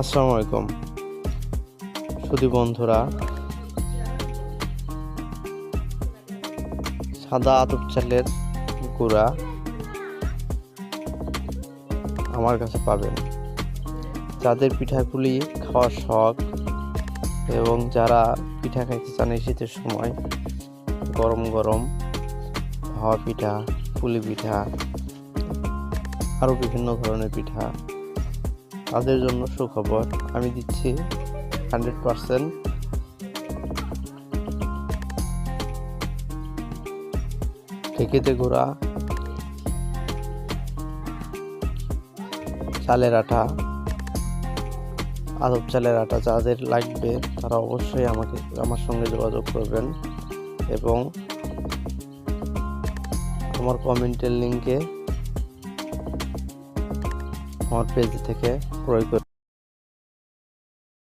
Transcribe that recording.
আসসালামু আলাইকুম। সুধী বন্ধুরা, সাদা আতপ চালের গুঁড়া আমার কাছে পাবেন। যাদের পিঠাগুলি খাওয়ার শখ এবং যারা পিঠা খাইতে চান এই শীতের সময়, গরম গরম হাওয়া পিঠা, পুলি পিঠা, আরও বিভিন্ন ধরনের পিঠা তাদের জন্য সুখবর। আমি দিচ্ছি হান্ড্রেড পারসেন্ট। ঠেকেতে গোড়া চালের আটা। আদব চালের আটা যাদের লাগবে, তারা অবশ্যই আমাকে, আমার সঙ্গে যোগাযোগ করবেন। এবং আমার কমেন্টের লিঙ্কে আমার পেজ থেকে ক্রয় করে